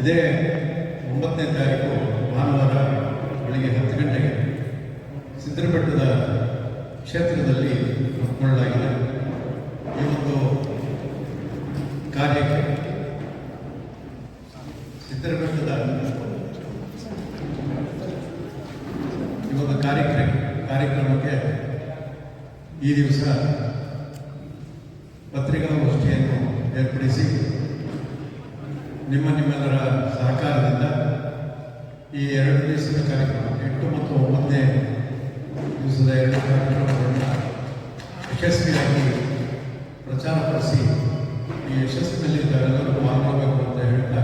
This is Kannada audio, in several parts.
ಇದೇ ಒಂಬತ್ತನೇ ತಾರೀಕು ಭಾನುವಾರ ಬೆಳಿಗ್ಗೆ ಹತ್ತು ಗಂಟೆಗೆ ಸಿದ್ಧರಬೆಟ್ಟದ ಕ್ಷೇತ್ರದಲ್ಲಿ ಹಮ್ಮಿಕೊಳ್ಳಲಾಗಿದೆ. ಈ ಒಂದು ಕಾರ್ಯಕ್ಕೆ ಸಿದ್ಧರಬೆಟ್ಟದ ಈ ಒಂದು ಕಾರ್ಯಕ್ರಮ ಕಾರ್ಯಕ್ರಮಕ್ಕೆ ಈ ದಿವಸ ಪತ್ರಿಕಾಗೋಷ್ಠಿಯನ್ನು ಏರ್ಪಡಿಸಿ ನಿಮ್ಮ ನಿಮ್ಮೆಲ್ಲರ ಸಹಕಾರದಿಂದ ಈ ಎರಡು ದಿವಸದ ಕಾರ್ಯಕ್ರಮ, ಎಂಟು ಮತ್ತು ಒಂಬತ್ತನೇ ದಿವಸದ ಎರಡು ಕಾರ್ಯಕ್ರಮಗಳನ್ನು ಯಶಸ್ವಿಯಾಗಿ ಪ್ರಚಾರಪಡಿಸಿ ಈ ಯಶಸ್ಸಿನಲ್ಲಿ ತಾವೆಲ್ಲರೂ ಪಾಲ್ಗೊಳ್ಳಬೇಕು ಅಂತ ಹೇಳ್ತಾ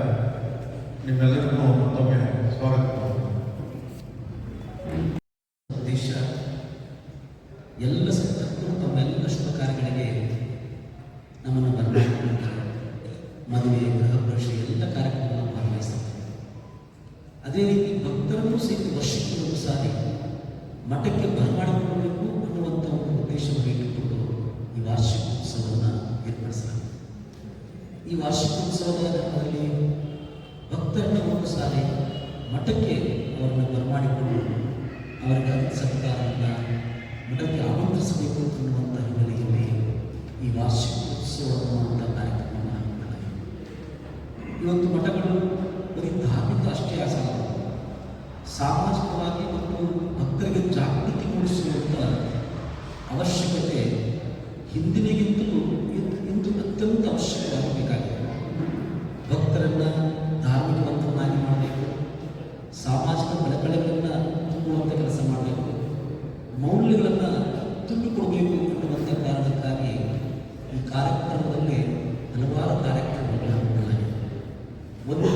ನಿಮ್ಮೆಲ್ಲರಿಗೂ ಮತ್ತೊಮ್ಮೆ ಸ್ವಾಗತ ಎಲ್ಲ ಸಂತಕ್ಕೂ ತಮ್ಮೆಲ್ಲ ಶುಭ ಕಾರ್ಯಗಳಿಗೆ ನಮ್ಮನ್ನು ಬರಬೇಕು ಮದುವೆ ಪ್ರವೇಶ ಕಾರ್ಯಕ್ರಮವನ್ನು ಕಾರ್ಯಕ್ರಮಗಳನ್ನು ಅದೇ ರೀತಿ ಭಕ್ತರನ್ನು ಸಹಿತ ವರ್ಷಕ್ಕೆ ಒಂದು ಸಾರಿ ಮಠಕ್ಕೆ ಬರಮಾಡಿಕೊಳ್ಳಬೇಕು ಅನ್ನುವಂಥ ಒಂದು ಉದ್ದೇಶವನ್ನು ಇಟ್ಟುಕೊಂಡು ಈ ವಾರ್ಷಿಕೋತ್ಸವವನ್ನು ಏರ್ಪಡಿಸಲಾಗಿದೆ. ಈ ವಾರ್ಷಿಕೋತ್ಸವದ ನೆಪದಲ್ಲಿ ಭಕ್ತರನ್ನ ಒಂದು ಸಾರಿ ಮಠಕ್ಕೆ ಅವರನ್ನು ಬರಮಾಡಿಕೊಂಡು ಅವರಿಗೆ ಸತ್ಕಾರವನ್ನು ಮಠಕ್ಕೆ ಆಮಂತ್ರಿಸಬೇಕು ಅನ್ನುವಂಥ ಹಿನ್ನೆಲೆಯಲ್ಲಿ ಇವತ್ತು ಮಠಗಳು ಬರೀ ಧಾರ್ಮಿಕ ಅಷ್ಟೇ ಆಸನ. ಸಾಮಾಜಿಕವಾಗಿ ಮತ್ತು ಭಕ್ತರಿಗೆ ಜಾಗೃತಿ ಮೂಡಿಸುವಂತ ಅವಶ್ಯಕತೆ ಹಿಂದಿನಿಗಿಂತಲೂ ಇಂದು ಅತ್ಯಂತ ಅವಶ್ಯಕವಾಗಬೇಕಾಗಿದೆ ಭಕ್ತರನ್ನ ಧಾರ್ಮಿಕವಂತರನ್ನಾಗಿ ಮಾಡಬೇಕು. ಸಾಮಾಜಿಕ ಕಳಕಳಿಗಳನ್ನು ತುಂಬುವಂಥ ಕೆಲಸ ಮಾಡಬೇಕು. ಮೌಲ್ಯಗಳನ್ನು ತುಂಬಿಕೊಡಬೇಕು ಅನ್ನುವಂಥ ಕಾರಣಕ್ಕಾಗಿ ಈ ಕಾರ್ಯಕ್ರಮದಲ್ಲಿ ಹಲವಾರು ಕಾರ್ಯಕ್ರಮಗಳನ್ನು ಹಮ್ಮಿಕೊಳ್ಳಲಾಗಿದೆ ಒಂದು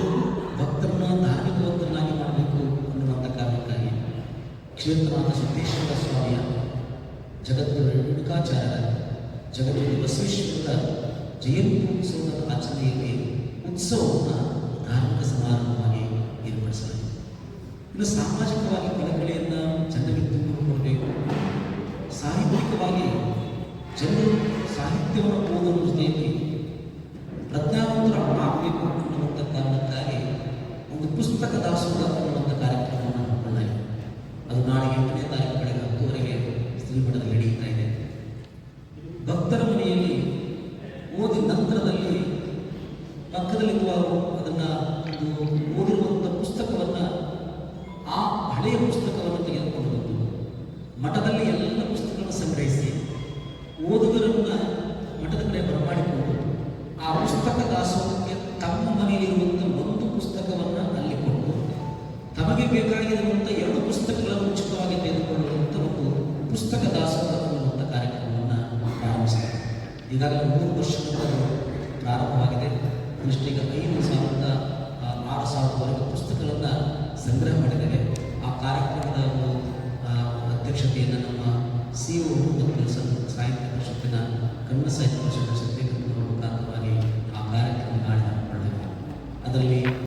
ಭಕ್ತರನ್ನ ಧಾರ್ಮಿಕವಂತರನ್ನಾಗಿ ಮಾಡಬೇಕು ಅನ್ನುವಂಥ ಕಾರಣಕ್ಕಾಗಿ ಕ್ಷೇತ್ರನಾಥ ಸಿದ್ದೇಶ್ವರ ಸ್ವಾಮಿಯ ಜಗದ್ಗುರು ರೇಣುಕಾಚಾರ್ಯರ ಜಗದ್ಗುರು ಬಸವೇಶ್ವರರ ಜಯಂತಿ ಉತ್ಸವದ ಆಚರಣೆಯಲ್ಲಿ ಉತ್ಸವವನ್ನು ಧಾರ್ಮಿಕ ಸಮಾರಂಭವಾಗಿ ಏರ್ಪಡಿಸಲಾಗಿದೆ. ಇನ್ನು ಸಾಮಾಜಿಕವಾಗಿ ಕಳಕಳಿಯನ್ನು ಜನರಿಗೆ ತುಂಬಿಕೊಡಬೇಕು ಸಾಹಿತ್ಯಿಕವಾಗಿ ಜನರು ಸಾಹಿತ್ಯವನ್ನು ಓದುವ ಜೊತೆಯಲ್ಲಿ ಪ್ರಜ್ಞಾವಂತರ ಆಗಬೇಕು ಅನ್ನುವಂಥ ಕಾರಣಕ್ಕಾಗಿ ಒಂದು ಪುಸ್ತಕ ದಾಸೋಹ ಅನ್ನುವಂಥ ಕಾರ್ಯಕ್ರಮವನ್ನು ಹಮ್ಮಿಕೊಳ್ಳಲಾಗಿದೆ ಅದು ನಾಳೆ ಎಂಟನೇ ತಾರೀಕು ಬೆಳಗ್ಗೆ ಹತ್ತುವರೆಗೆ ಶ್ರೀಮಠದಲ್ಲಿ ನಡೆಯುತ್ತಾ ಇದೆ ಭಕ್ತರ ಮನೆಯಲ್ಲಿ ಓದಿದ ನಂತರದಲ್ಲಿ ಅವರು ಅದನ್ನು ಓದಿರುವಂಥ ಪುಸ್ತಕವನ್ನು ಆ ಹಳೆಯ ಪುಸ್ತಕವನ್ನು ತೆಗೆದುಕೊಂಡು ಬಂದು ಮಠದಲ್ಲಿ ಎಲ್ಲ ಪುಸ್ತಕಗಳನ್ನು ಸಂಗ್ರಹಿಸಿ ಓದುಗರನ್ನ ಮಠದ ಕಡೆ ಬರಮಾಡಿಕೊಂಡು ಆ ಪುಸ್ತಕ ದಾಸೋಹಕ್ಕೆ ತಮ್ಮ ಮನೆಯಲ್ಲಿರುವಂಥ ಒಂದು ಪುಸ್ತಕವನ್ನು ಅಲ್ಲಿ ಕೊಟ್ಟು ತಮಗೆ ಬೇಕಾಗಿರುವಂಥ ಎರಡು ಉಚಿತವಾಗಿ ತೆಗೆದುಕೊಳ್ಳುವಂಥ ಒಂದು ಪುಸ್ತಕ ದಾಸೋಹ ಅನ್ನುವಂಥ ಕಾರ್ಯಕ್ರಮವನ್ನು ಪ್ರಾರಂಭಿಸಿದೆ ಈಗಾಗಲೇ ಮೂರು ವರ್ಷದಿಂದ ಪ್ರಾರಂಭವಾಗಿದೆ. ಕನಿಷ್ಠ ಐದು ಸಾವಿರದ ಆರು ಸಾವಿರದವರೆಗೆ ಪುಸ್ತಕಗಳನ್ನು ಸಂಗ್ರಹ ಮಾಡಿದ್ದೇವೆ. ಆ ಕಾರ್ಯಕ್ರಮದ ಒಂದು ಅಧ್ಯಕ್ಷತೆಯನ್ನು ನಮ್ಮ ಸಿ ಒ ಸಾಹಿತ್ಯ ಪರಿಷತ್ತಿನ ಕನ್ನಡ ಸಾಹಿತ್ಯ ಪರಿಷತ್ತಿನ